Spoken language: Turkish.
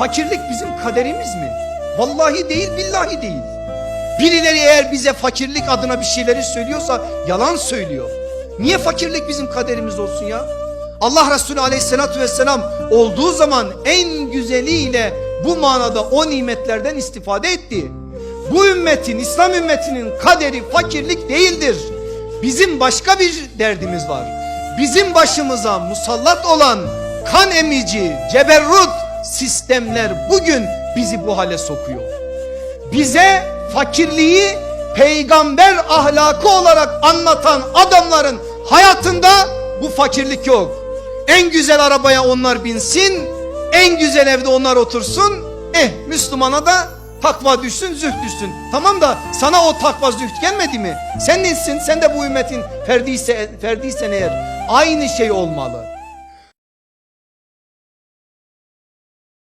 Fakirlik bizim kaderimiz mi? Vallahi değil billahi değil. Birileri eğer bize fakirlik adına bir şeyleri söylüyorsa yalan söylüyor. Niye fakirlik bizim kaderimiz olsun ya? Allah Resulü aleyhissalatü vesselam olduğu zaman en güzeliyle bu manada o nimetlerden istifade etti. Bu ümmetin, İslam ümmetinin kaderi fakirlik değildir. Bizim başka bir derdimiz var. Bizim başımıza musallat olan kan emici, ceberrut sistemler bugün bizi bu hale sokuyor. Bize fakirliği peygamber ahlakı olarak anlatan adamların hayatında bu fakirlik yok. En güzel arabaya onlar binsin, en güzel evde onlar otursun. Eh Müslümana da takva düşsün, zühd düşsün. Tamam da sana o takva zühd gelmedi mi? Sen nesin? Sen de bu ümmetin ferdiyse, ferdiysen eğer aynı şey olmalı.